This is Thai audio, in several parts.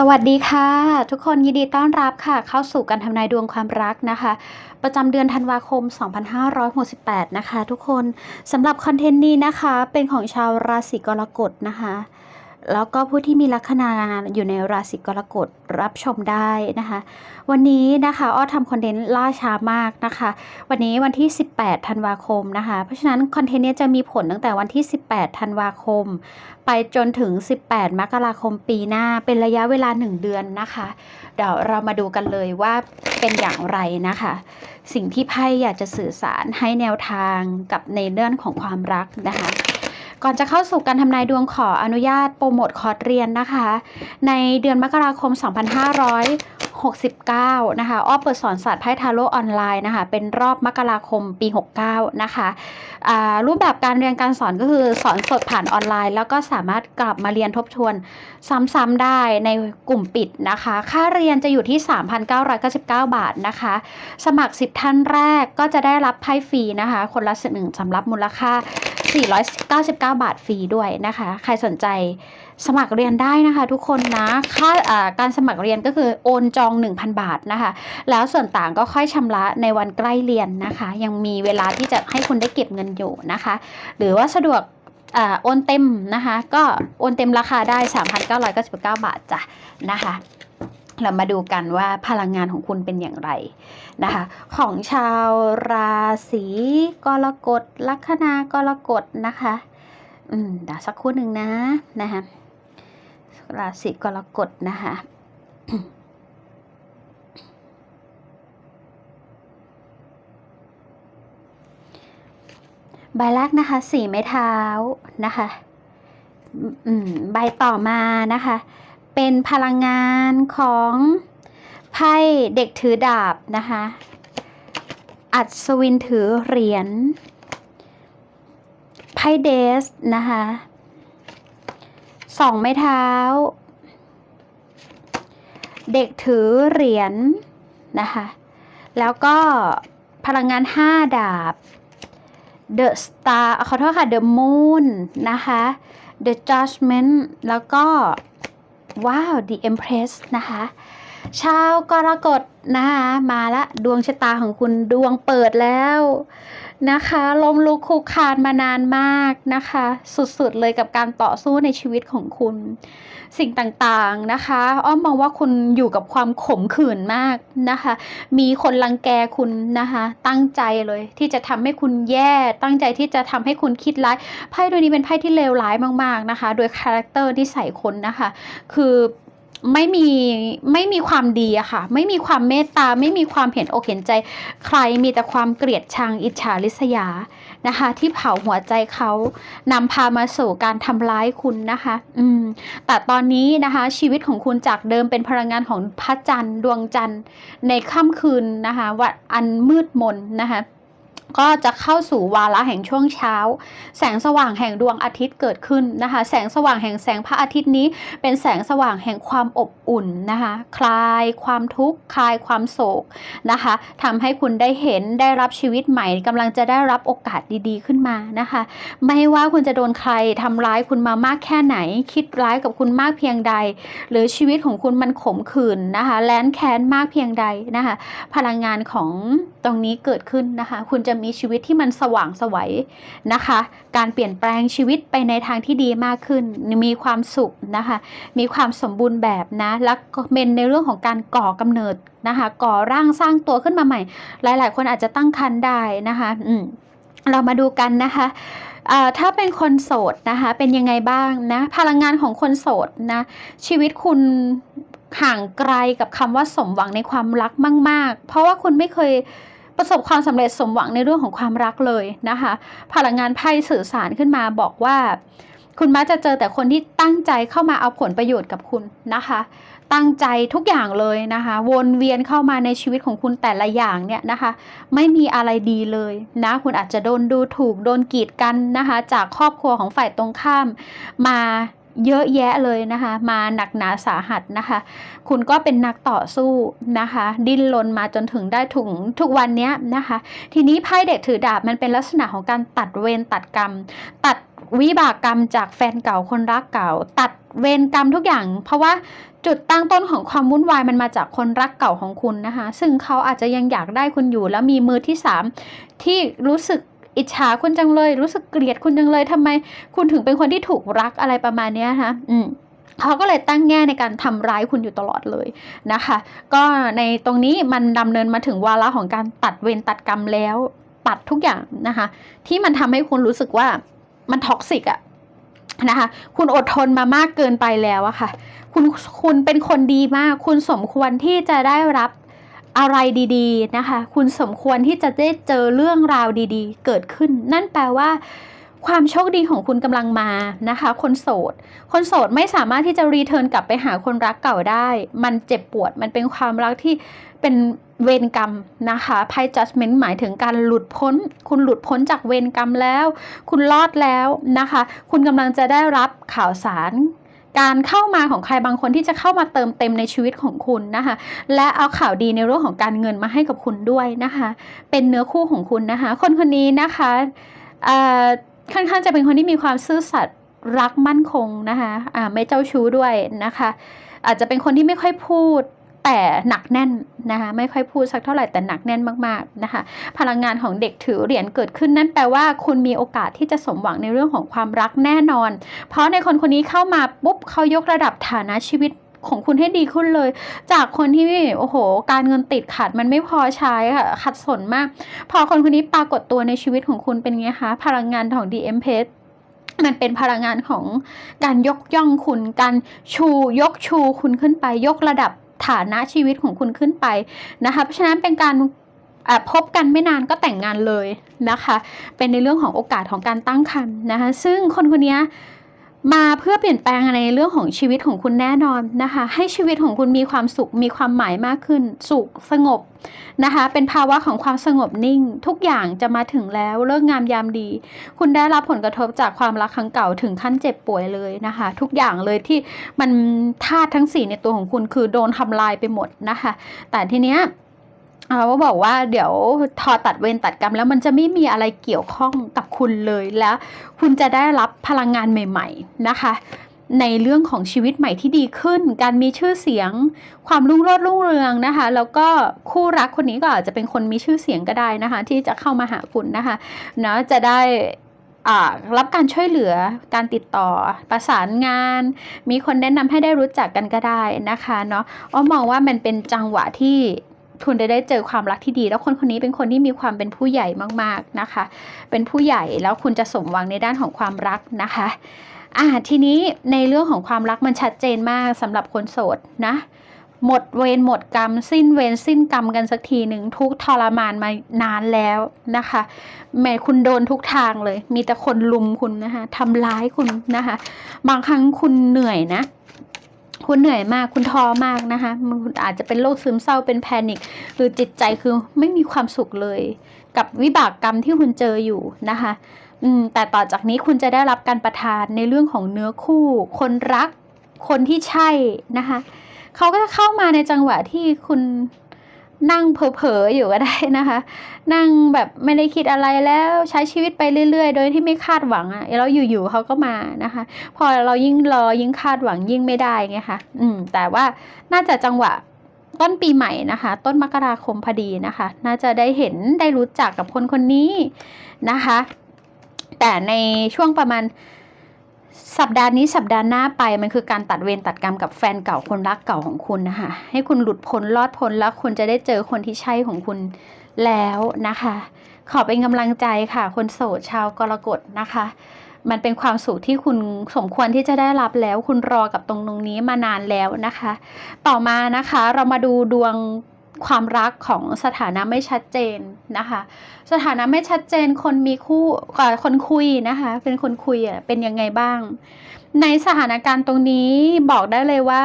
สวัสดีค่ะ ทุกคนยินดีต้อนรับค่ะ เข้าสู่การทำนายดวงความรักนะคะ ประจำเดือนธันวาคม 2568 นะคะ ทุกคนสำหรับคอนเทนต์นี้นะคะ เป็นของชาวราศีกรกฎนะคะ แล้วก็ผู้ที่มีลัคนาอยู่ในราศีกรกฎรับชมได้นะคะ วันนี้นะคะอ้อทำคอนเทนต์ล่าช้ามากนะคะ วันนี้วันที่ 18 ธันวาคมนะคะ เพราะฉะนั้นคอนเทนต์นี้จะมีผลตั้งแต่วันที่ 18 ธันวาคม ไปจนถึง 18 มกราคมปีหน้าเป็นระยะเวลา 1 เดือนนะคะ เดี๋ยวเรามาดูกันเลยว่าเป็นอย่างไรนะคะ สิ่งที่ไพ่อยากจะสื่อสารให้แนวทางกับในเรื่องของความรักนะคะ ก่อนจะเข้าสู่การทำนายดวงขออนุญาตโปรโมทคอร์สเรียนนะคะ ในเดือนมกราคม 2569 นะคะ อ้อเปิดสอนศาสตร์ไพ่ทาโร่ออนไลน์นะคะ เป็นรอบมกราคมปี 69 นะคะรูปแบบการเรียนการสอนก็คือสอนสดผ่านออนไลน์ แล้วก็สามารถกลับมาเรียนทบทวนซ้ำๆได้ในกลุ่มปิดนะคะ ค่าเรียนจะอยู่ที่ 3,999 บาทนะคะ สมัคร 10 ท่านแรกก็จะได้รับไพ่ฟรีนะคะ คนละหนึ่งสำหรับมูลค่า 499 บาทฟรีด้วยนะคะ ใครสนใจสมัครเรียนได้นะคะ ทุกคนนะค่าการสมัครเรียนก็คือโอนจอง 1,000 บาทนะคะ แล้วส่วนต่างก็ค่อยชำระในวันใกล้เรียนนะคะ ยังมีเวลาที่จะให้คุณได้เก็บเงินอยู่นะคะ หรือว่าสะดวกอโอนเต็มนะคะ ก็โอนเต็มราคาได้ 3,999 บาทจ้ะนะคะ เรามาดูกันว่าพลังงานของคุณเป็นอย่างไร นะคะ ของชาวราศีกรกฎลัคนากรกฎนะคะ อืมเดี๋ยวสักครู่หนึ่งนะนะคะราศีกรกฎนะคะใบแรกนะคะสีไม้เท้านะคะอืมใบต่อมานะคะ เป็นพลังงานของ ไพ่เด็กถือดาบนะคะ อัศวินถือเหรียญ ไพ่เดสนะคะสองไม้เท้า เด็กถือเหรียญนะคะ แล้วก็พลังงานห้าดาบ The Star ขอโทษค่ะ The Moon นะคะ The Judgment แล้วก็ ว้าว The Empress นะคะ ชาวกรกฎนะคะมาละดวงชะตาของคุณดวงเปิดแล้วนะคะล้มลุกคลุกคานมานานมากนะคะ สุดๆเลยกับการต่อสู้ในชีวิตของคุณ สิ่งต่างๆนะคะ อ้อมมองว่าคุณอยู่กับความขมขื่นมากนะคะ มีคนรังแกคุณนะคะ ตั้งใจเลยที่จะทำให้คุณแย่ ตั้งใจที่จะทำให้คุณคิดร้ายไพ่ตัวนี้เป็นไพ่ที่เลวร้ายมาก ๆนะคะ โดยคาแรคเตอร์ที่ใส่คนนะคะ คือ ไม่มีไม่มีความดีอะค่ะ ไม่มีความเมตตา ไม่มีความเห็นอกเห็นใจ ใครมีแต่ความเกลียดชังอิจฉาริษยานะคะ ที่เผาหัวใจเขานำพามาสู่การทำร้ายคุณนะคะ อืม แต่ตอนนี้นะคะ ชีวิตของคุณจากเดิมเป็นพลังงานของพระจันทร์ดวงจันทร์ในค่ำคืนนะคะวันอันมืดมนนะคะ ก็จะเข้าสู่วาระแห่งช่วงเช้า แสงสว่างแห่งดวงอาทิตย์เกิดขึ้นนะคะ แสงสว่างแห่งแสงพระอาทิตย์นี้ เป็นแสงสว่างแห่งความอบอุ่นนะคะ คลายความทุกข์คลายความโศกนะคะทำให้คุณได้เห็นได้รับชีวิตใหม่กำลังจะได้รับโอกาสดีๆขึ้นมานะคะ ไม่ว่าคุณจะโดนใครทำร้ายคุณมามากแค่ไหน คิดร้ายกับคุณมากเพียงใด หรือชีวิตของคุณมันขมขื่นนะคะแล้นแค้นมากเพียงใดนะคะ พลังงานของตรงนี้เกิดขึ้นนะคะ คุณจะมีชีวิตที่มันสว่างสวัยนะคะ การเปลี่ยนแปลงชีวิตไปในทางที่ดีมากขึ้น มีความสุขนะคะ มีความสมบูรณ์แบบนะ และก็เป็นในเรื่องของการก่อกำเนิดนะคะ ก่อร่างสร้างตัวขึ้นมาใหม่ หลาย ๆ คนอาจจะตั้งครรภ์ได้นะคะอืมเรามาดูกันนะคะถ้าเป็นคนโสดนะคะ เป็นยังไงบ้างนะ พลังงานของคนโสดนะ ชีวิตคุณห่างไกลกับคำว่าสมหวังในความรักมาก ๆ เพราะว่าคุณไม่เคย ประสบความสำเร็จสมหวังในเรื่องของความรักเลยนะคะพลังงานไพ่สื่อสารขึ้นมาบอกว่า คุณมักจะเจอแต่คนที่ตั้งใจเข้ามาเอาผลประโยชน์กับคุณนะคะ ตั้งใจทุกอย่างเลยนะคะ วนเวียนเข้ามาในชีวิตของคุณแต่ละอย่างเนี่ยนะคะ ไม่มีอะไรดีเลยนะคุณอาจจะโดนดูถูกโดนกีดกันนะคะ จากครอบครัวของฝ่ายตรงข้ามมา เยอะแยะเลยนะคะ มาหนักหนาสาหัสนะคะ คุณก็เป็นนักต่อสู้นะคะ ดิ้นรนมาจนถึงได้ถึงทุกวันนี้นะคะ ทีนี้ไพ่เด็กถือดาบมันเป็นลักษณะของการตัดเวรตัดกรรม ตัดวิบากกรรมจากแฟนเก่าคนรักเก่า ตัดเวรกรรมทุกอย่าง เพราะว่าจุดตั้งต้นของความวุ่นวายมันมาจากคนรักเก่าของคุณนะคะ ซึ่งเขาอาจจะยังอยากได้คุณอยู่ แล้วมีมือที่สามที่รู้สึก อิจฉาคุณจังเลย รู้สึกเกลียดคุณจังเลยทำไม คุณถึงเป็นคนที่ถูกรักอะไรประมาณเนี้ยนะคะอืมเขาก็เลยตั้งแง่ในการทำร้ายคุณอยู่ตลอดเลยนะคะ ก็ในตรงนี้มันดำเนินมาถึงวาระของการตัดเวรตัดกรรมแล้วตัดทุกอย่างนะคะ ที่มันทำให้คุณรู้สึกว่ามันท็อกซิกอะนะคะ คุณอดทนมามากเกินไปแล้วอะค่ะ คุณคุณเป็นคนดีมาก คุณสมควรที่จะได้รับ อะไรดีๆนะคะ คุณสมควรที่จะได้เจอเรื่องราวดีๆ เกิดขึ้น นั่นแปลว่า ความโชคดีของคุณกำลังมานะคะ คนโสด คนโสดไม่สามารถที่จะรีเทิร์นกลับไปหาคนรักเก่าได้ มันเจ็บปวด มันเป็นความรักที่เป็นเวรกรรมนะคะไพ่ judgment หมายถึงการหลุดพ้น คุณหลุดพ้นจากเวรกรรมแล้ว คุณรอดแล้วนะคะ คุณกำลังจะได้รับข่าวสาร การเข้ามาของใครบางคนที่จะเข้ามาเติมเต็มในชีวิตของคุณนะคะ และเอาข่าวดีในเรื่องของการเงินมาให้กับคุณด้วยนะคะ เป็นเนื้อคู่ของคุณนะคะ คนคนนี้นะคะค่อนข้างจะเป็นคนที่มีความซื่อสัตย์รักมั่นคงนะคะะไม่เจ้าชู้ด้วยนะคะ อาจจะเป็นคนที่ไม่ค่อยพูด แต่หนักแน่นนะคะไม่ค่อยพูดสักเท่าไหร่แต่หนักแน่นมากๆนะคะพลังงานของเด็กถือเหรียญเกิดขึ้นนั่นแปลว่า คุณมีโอกาสที่จะสมหวังในเรื่องของความรักแน่นอน เพราะในคนคนนี้เข้ามาปุ๊บเขายกระดับฐานะชีวิตของคุณให้ดีขึ้นเลย จากคนที่โอ้โห การเงินติดขัดมันไม่พอใช้ค่ะขัดสนมาก พอคนคนนี้ปรากฏตัวในชีวิตของคุณเป็นไงคะพลังงานของ DM p a มันเป็นพลังงานของการยกย่องคุณ การชูยกชูคุณขึ้นไปยกระดับ ฐานะชีวิตของคุณขึ้นไปนะคะ เพราะฉะนั้นเป็นการพบกันไม่นานก็แต่งงานเลยนะคะ เป็นในเรื่องของโอกาสของการตั้งครรภ์นะคะ ซึ่งคนคนนี้ มาเพื่อเปลี่ยนแปลงในเรื่องของชีวิตของคุณแน่นอนนะคะ ให้ชีวิตของคุณมีความสุขมีความหมายมากขึ้น สุขสงบนะคะ เป็นภาวะของความสงบนิ่ง ทุกอย่างจะมาถึงแล้วเลิกงามยามดี คุณได้รับผลกระทบจากความรักครั้งเก่าถึงขั้นเจ็บป่วยเลยนะคะ ทุกอย่างเลยที่มันธาตุทั้งสี่ในตัวของคุณคือโดนทำลายไปหมดนะคะ แต่ทีเนี้ย เราบอกว่าเดี๋ยวทอตัดเวรตัดกรรมแล้วมันจะไม่มีอะไรเกี่ยวข้องกับคุณเลยแล้ว คุณจะได้รับพลังงานใหม่ ๆนะคะ ในเรื่องของชีวิตใหม่ที่ดีขึ้น การมีชื่อเสียง ความรุ่งโรจน์รุ่งเรืองนะคะ แล้วก็คู่รักคนนี้ก็อาจจะเป็นคนมีชื่อเสียงก็ได้นะคะ ที่จะเข้ามาหาคุณนะคะเนาะจะได้อ่ารับการช่วยเหลือการติดต่อประสานงาน มีคนแนะนำให้ได้รู้จักกันก็ได้นะคะเนาะอ้อมองว่ามันเป็นจังหวะที่ คุณจะได้เจอความรักที่ดี แล้วคนคนนี้เป็นคนที่มีความเป็นผู้ใหญ่มากๆนะคะ เป็นผู้ใหญ่แล้วคุณจะสมหวังในด้านของความรักนะคะอ่าทีนี้ในเรื่องของความรักมันชัดเจนมากสำหรับคนโสดนะหมดเวรหมดกรรม สิ้นเวรสิ้นกรรมกันสักทีหนึ่งทุกทรมานมานานแล้วนะคะ แม่คุณโดนทุกทางเลย มีแต่คนลุมคุณนะคะทำร้ายคุณนะคะ บางครั้งคุณเหนื่อยนะ คุณเหนื่อยมาก คุณท้อมากนะคะคุณอาจจะเป็นโรคซึมเศร้าเป็นแพนิคหรือจิตใจคือไม่มีความสุขเลย กับวิบากกรรมที่คุณเจออยู่นะคะอืมแต่ต่อจากนี้คุณจะได้รับการประทานในเรื่องของเนื้อคู่ คนรักคนที่ใช่นะคะเขาก็จะเข้ามาในจังหวะที่คุณ นั่งเผลอๆอยู่ก็ได้นะคะ นั่งแบบไม่ได้คิดอะไรแล้วใช้ชีวิตไปเรื่อย ๆ โดยที่ไม่คาดหวังอะ่ะแล้วอยู่ๆเขาก็มานะคะ พอเรายิ่งรอยิ่งคาดหวังยิ่งไม่ได้ไงคะอืม แต่ว่าน่าจะจังหวะต้นปีใหม่นะคะ ต้นมกราคมพอดีนะคะ น่าจะได้เห็นได้รู้จักกับคนคนนี้นะคะ แต่ในช่วงประมาณ สัปดาห์นี้สัปดาห์หน้าไปมันคือการตัดเวรตัดกรรมกับแฟนเก่าคนรักเก่าของคุณนะคะ ให้คุณหลุดพ้นรอดพ้นแล้วคุณจะได้เจอคนที่ใช่ของคุณแล้วนะคะ ขอเป็นกำลังใจค่ะ คนโสดชาวกรกฎนะคะ มันเป็นความสุขที่คุณสมควรที่จะได้รับแล้ว คุณรอกับตรงตรงนี้มานานแล้วนะคะ ต่อมานะคะเรามาดูดวง ความรักของสถานะไม่ชัดเจนนะคะ สถานะไม่ชัดเจนคนมีคู่คนคุยนะคะ เป็นคนคุยอะเป็นยังไงบ้าง ในสถานการณ์ตรงนี้บอกได้เลยว่า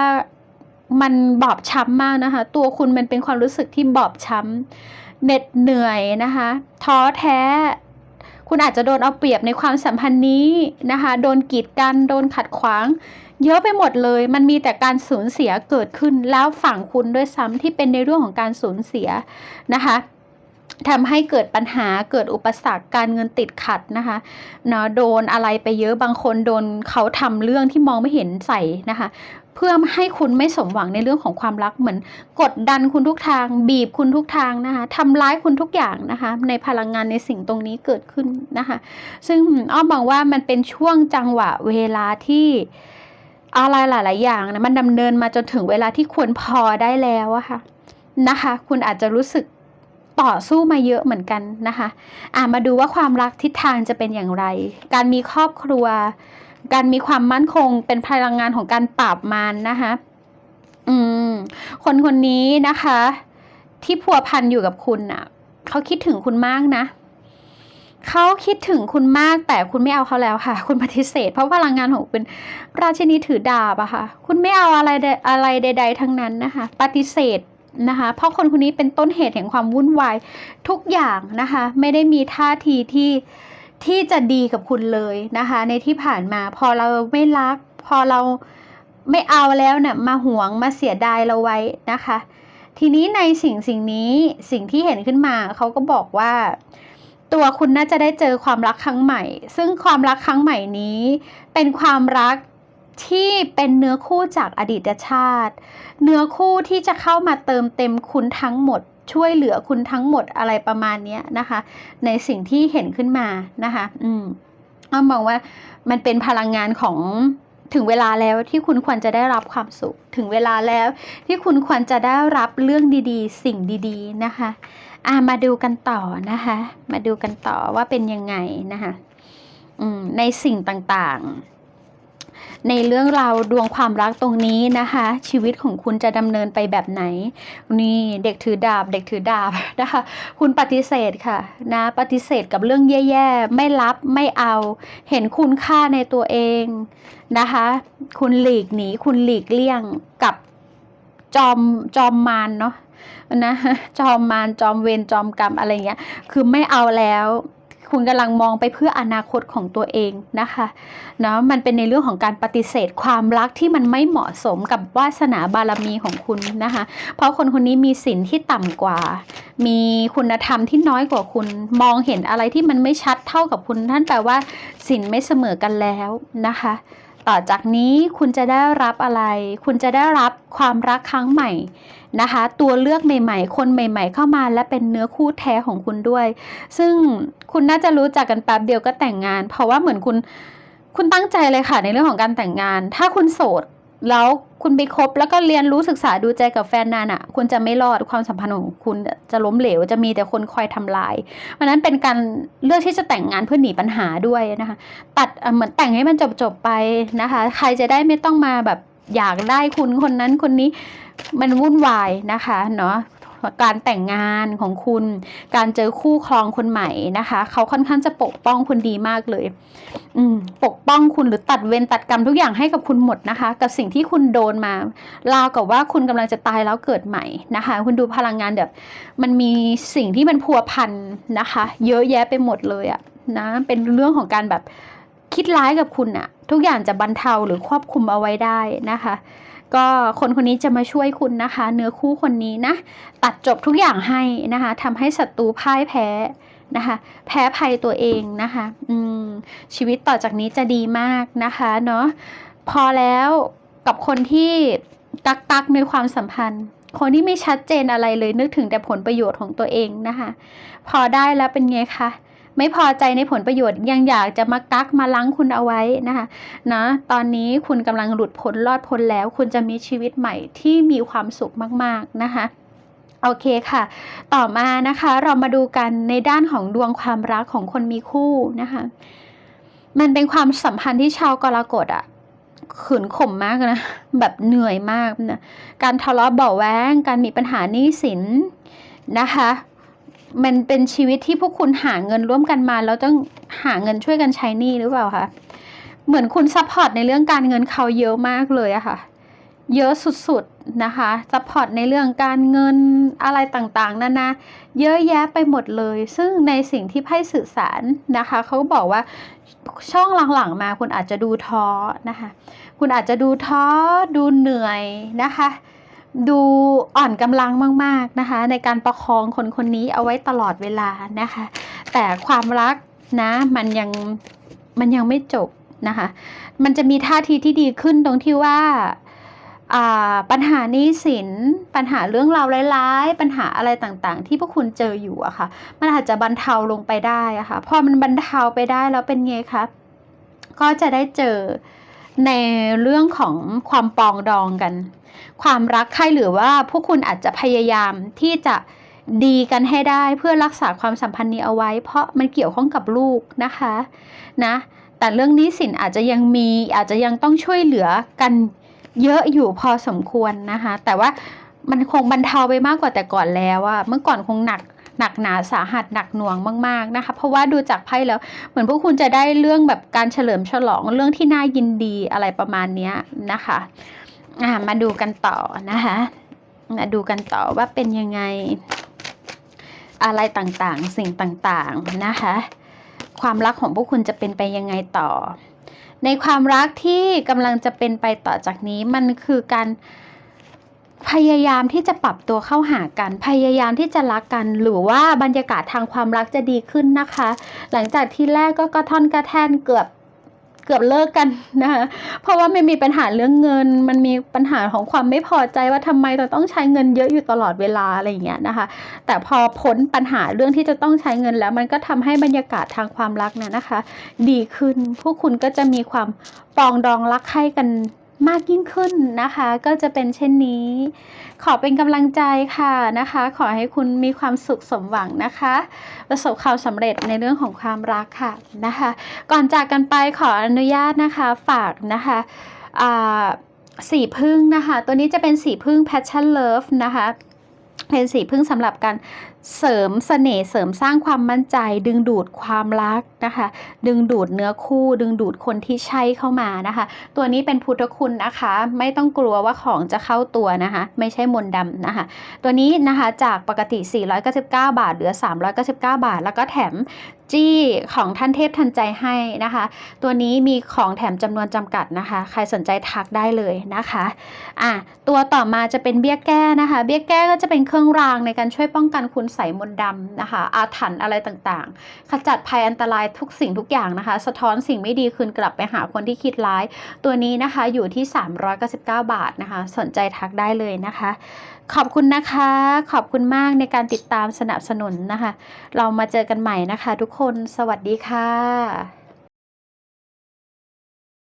มันบอบช้ำมากนะคะ ตัวคุณมันเป็นความรู้สึกที่บอบช้ำเหน็ดเหนื่อยนะคะท้อแท้ คุณอาจจะโดนเอาเปรียบในความสัมพันธ์นี้นะคะ โดนกีดกันโดนขัดขวาง เยอะไปหมดเลย มันมีแต่การสูญเสียเกิดขึ้นแล้วฝั่งคุณด้วยซ้ำที่เป็นในเรื่องของการสูญเสียนะคะทำให้เกิดปัญหาเกิดอุปสรรคการเงินติดขัดนะคะเนาะโดนอะไรไปเยอะบางคนโดนเขาทำเรื่องที่มองไม่เห็นใส่นะคะ เพื่อให้คุณไม่สมหวังในเรื่องของความรักเหมือน กดดันคุณทุกทาง บีบคุณทุกทางนะคะทำร้ายคุณทุกอย่างนะคะ ในพลังงานในสิ่งตรงนี้เกิดขึ้นนะคะ ซึ่งอ้อมมองว่ามันเป็นช่วงจังหวะเวลาที่ อะไรหลาย ๆ อย่างนะมันดำเนินมาจนถึงเวลาที่ควรพอได้แล้วอะค่ะนะคะ คุณอาจจะรู้สึกต่อสู้มาเยอะเหมือนกันนะคะอ่ามาดูว่าความรักทิศทางจะเป็นอย่างไร การมีครอบครัว การมีความมั่นคงเป็นพลังงานของการปราบมารนนะคะอืมคนคนนี้นะคะ ที่พัวพันอยู่กับคุณน่ะเขาคิดถึงคุณมากนะ เขาคิดถึงคุณมากแต่คุณไม่เอาเขาแล้วค่ะ คุณปฏิเสธ เพราะพลังงานของคุณราชินีถือดาบอะค่ะ คุณไม่เอาอะไรใดอะไรใด ๆ ทั้งนั้นนะคะ ปฏิเสธนะคะ เพราะคนคนนี้เป็นต้นเหตุแห่งความวุ่นวายทุกอย่างนะคะ ไม่ได้มีท่าทีที่ที่จะดีกับคุณเลยนะคะ ในที่ผ่านมาพอเราไม่รัก พอเราไม่เอาแล้วเนี่ยมาหวงมาเสียดายเราไว้นะคะ ทีนี้ในสิ่งสิ่งนี้สิ่งที่เห็นขึ้นมาเขาก็บอกว่า ตัวคุณน่าจะได้เจอความรักครั้งใหม่ ซึ่งความรักครั้งใหม่นี้ เป็นความรักที่เป็นเนื้อคู่จากอดีตชาติ เนื้อคู่ที่จะเข้ามาเติมเต็มคุณทั้งหมด ช่วยเหลือคุณทั้งหมดอะไรประมาณนี้นะคะ ในสิ่งที่เห็นขึ้นมานะคะ อืมอ้อมองว่ามันเป็นพลังงานของถึงเวลาแล้วที่คุณควรจะได้รับความสุข ถึงเวลาแล้วที่คุณควรจะได้รับเรื่องดีๆ สิ่งดี ๆ นะคะ อ่ามาดูกันต่อนะคะ มาดูกันต่อว่าเป็นยังไงนะคะอืมในสิ่งต่างๆ ในเรื่องราวดวงความรักตรงนี้นะคะ ชีวิตของคุณจะดำเนินไปแบบไหน นี่เด็กถือดาบ เด็กถือดาบนะคะคุณปฏิเสธค่ะ นะปฏิเสธกับเรื่องแย่ๆ ไม่รับไม่เอา เห็นคุณค่าในตัวเองนะคะ คุณหลีกหนีคุณหลีกเลี่ยงกับจอมจอมมารเนาะ นะจอมมารจอมเวรจอมกรรมอะไรเงี้ย คือไม่เอาแล้วคุณกำลังมองไปเพื่ออนาคตของตัวเองนะคะเนาะมันเป็นในเรื่องของการปฏิเสธความรักที่มันไม่เหมาะสมกับวาสนาบารมีของคุณนะคะ เพราะคนคนนี้มีศีลที่ต่ำกว่า มีคุณธรรมที่น้อยกว่าคุณมองเห็นอะไรที่มันไม่ชัดเท่ากับคุณนั่นแปลว่าศีลไม่เสมอกันแล้วนะคะ ต่อจากนี้คุณจะได้รับอะไร คุณจะได้รับความรักครั้งใหม่นะคะ ตัวเลือกใหม่ ๆ คนใหม่ ๆ เข้ามาและเป็นเนื้อคู่แท้ของคุณด้วย ซึ่งคุณน่าจะรู้จักกันแป๊บเดียวก็แต่งงาน เพราะว่าเหมือนคุณคุณตั้งใจเลยค่ะในเรื่องของการแต่งงาน ถ้าคุณโสดแล้ว คุณไปคบแล้วก็เรียนรู้ศึกษาดูใจกับแฟนนานอะ่ะ คุณจะไม่รอดความสัมพันธ์ของคุณจะล้มเหลวจะมีแต่คนคอยทำลายเพราะนั้นเป็นการเลือกที่จะแต่งงานเพื่อหนีปัญหาด้วยนะคะ ตัดเอ่อเหมือนแต่งให้มันจบๆไปนะคะ ใครจะได้ไม่ต้องมาแบบอยากได้คุณคนนั้นคนนี้มันวุ่นวายนะคะเนาะ การแต่งงานของคุณ การเจอคู่ครองคนใหม่นะคะ เขาค่อนข้างจะปกป้องคุณดีมากเลย อืมปกป้องคุณหรือตัดเวรตัดกรรมทุกอย่างให้กับคุณหมดนะคะ กับสิ่งที่คุณโดนมาราวกับว่าคุณกำลังจะตายแล้วเกิดใหม่นะคะ คุณดูพลังงานแบบมันมีสิ่งที่มันพัวพันนะคะ เยอะแยะไปหมดเลยอะนะเป็นเรื่องของการแบบคิดร้ายกับคุณอะทุกอย่างจะบรรเทาหรือควบคุมเอาไว้ได้นะคะ ก็คนคนนี้จะมาช่วยคุณนะคะ เนื้อคู่คนนี้นะ ตัดจบทุกอย่างให้นะคะทำให้ศัตรูพ่ายแพ้นะคะแพ้ภัยตัวเองนะคะอืมชีวิตต่อจากนี้จะดีมากนะคะเนาะพอแล้วกับคนที่กักกักในความสัมพันธ์ คนที่ไม่ชัดเจนอะไรเลยนึกถึงแต่ผลประโยชน์ของตัวเองนะคะ พอได้แล้วเป็นไงคะ ไม่พอใจในผลประโยชน์ยังอยากจะมากักมาลังคุณเอาไว้นะคะนะตอนนี้คุณกำลังหลุดพ้นรอดพ้นแล้ว คุณจะมีชีวิตใหม่ที่มีความสุขมาก ๆ นะคะโอเคค่ะ ต่อมานะคะเรามาดูกันในด้านของดวงความรักของคนมีคู่นะคะ มันเป็นความสัมพันธ์ที่ชาวกรกฎอะขืนข่มมากนะ แบบเหนื่อยมากนะ การทะเลาะเบาแว้งการมีปัญหาหนี้สินนะคะ มันเป็นชีวิตที่พวกคุณหาเงินร่วมกันมา แล้วต้องหาเงินช่วยกันใช้หนี้หรือเปล่าคะเหมือนคุณซัพพอร์ตในเรื่องการเงินเขาเยอะมากเลยอะค่ะ เยอะสุดๆนะคะซัพพอร์ตในเรื่องการเงินอะไรต่างๆนานาเยอะแยะไปหมดเลย ซึ่งในสิ่งที่ไพ่สื่อสารนะคะเขาบอกว่าช่องหลังๆมาคุณอาจจะดูท้อนะคะ คุณอาจจะดูท้อดูเหนื่อยนะคะ ดูอ่อนกำลังมาก ๆนะคะ ในการประคองคนคนนี้เอาไว้ตลอดเวลานะคะ แต่ความรักนะมันยังมันยังไม่จบนะคะ มันจะมีท่าทีที่ดีขึ้นตรงที่ว่าปัญหานี้สิน ปัญหาเรื่องราวร้ายๆ ปัญหาอะไรต่างๆ ที่พวกคุณเจออยู่อะค่ะ มันอาจจะบรรเทาลงไปได้อะค่ะ พอมันบรรเทาไปได้แล้วเป็นไงคะ ก็จะได้เจอในเรื่องของความปองดองกัน ความรักใครหรือว่าพวกคุณอาจจะพยายามที่จะดีกันให้ได้เพื่อรักษาความสัมพันธ์นี้เอาไว้ เพราะมันเกี่ยวข้องกับลูกนะคะนะแต่เรื่องนี้สินอาจจะยังมีอาจจะยังต้องช่วยเหลือกันเยอะอยู่พอสมควรนะคะ แต่ว่ามันคงบรรเทาไปมากกว่าแต่ก่อนแล้วอะเมื่อก่อนคงหนักหนักหนาสาหัสหนักหน่วงมากๆนะคะ เพราะว่าดูจากไพ่แล้ว เหมือนพวกคุณจะได้เรื่องแบบการเฉลิมฉลองเรื่องที่น่ายินดีอะไรประมาณนี้นะคะ อ่ามาดูกันต่อนะคะมาดูกันต่อว่าเป็นยังไง อะไรต่างๆ สิ่งต่างๆนะคะ ความรักของพวกคุณจะเป็นไปยังไงต่อ ในความรักที่กำลังจะเป็นไปต่อจากนี้มันคือการพยายามที่จะปรับตัวเข้าหากัน พยายามที่จะรักกัน หรือว่าบรรยากาศทางความรักจะดีขึ้นนะคะ หลังจากที่แรกก็กระท่อนกระแท่นเกือบ เกือบเลิกกันนะคะเพราะว่ามันมีปัญหาเรื่องเงิน มันมีปัญหาของความไม่พอใจว่าทำไมเราต้องใช้เงินเยอะอยู่ตลอดเวลาอะไรอย่างเงี้ยนะคะ แต่พอพ้นปัญหาเรื่องที่จะต้องใช้เงินแล้ว มันก็ทำให้บรรยากาศทางความรักเนี่ยนะคะ ดีขึ้นพวกคุณก็จะมีความปองดองรักใคร่กัน มากยิ่งขึ้นนะคะ ก็จะเป็นเช่นนี้ ขอเป็นกำลังใจค่ะนะคะ ขอให้คุณมีความสุขสมหวังนะคะ ประสบความสำเร็จในเรื่องของความรักค่ะนะคะ ก่อนจากกันไปขออนุญาตนะคะฝากนะคะสีพึ่งนะคะ ตัวนี้จะเป็นสีพึ่ง passion love นะคะ เป็นสีพึ่งสำหรับการเสริมเสน่ห์เสริมสร้างความมั่นใจ ดึงดูดความรักนะคะ ดึงดูดเนื้อคู่ ดึงดูดคนที่ใช่เข้ามานะคะ ตัวนี้เป็นพุทธคุณนะคะ ไม่ต้องกลัวว่าของจะเข้าตัวนะคะ ไม่ใช่มนดำนะคะ ตัวนี้นะคะจากปกติ 499 บาทเหลือ 399 บาท แล้วก็แถม จี้ของท่านเทพทันใจให้นะคะ ตัวนี้มีของแถมจำนวนจำกัดนะคะ ใครสนใจทักได้เลยนะคะอะตัวต่อมาจะเป็นเบี้ยแก้นะคะ เบี้ยแก้ก็จะเป็นเครื่องรางในการช่วยป้องกันคุณใส่มนต์ดำนะคะ อาถรรพ์อะไรต่างๆ ขจัดภัยอันตรายทุกสิ่งทุกอย่างนะคะ สะท้อนสิ่งไม่ดีคืนกลับไปหาคนที่คิดร้าย ตัวนี้นะคะอยู่ที่ 399 บาทนะคะ สนใจทักได้เลยนะคะ ขอบคุณนะคะ ขอบคุณมากในการติดตามสนับสนุนนะคะ เรามาเจอกันใหม่นะคะ ทุกคนสวัสดีค่ะ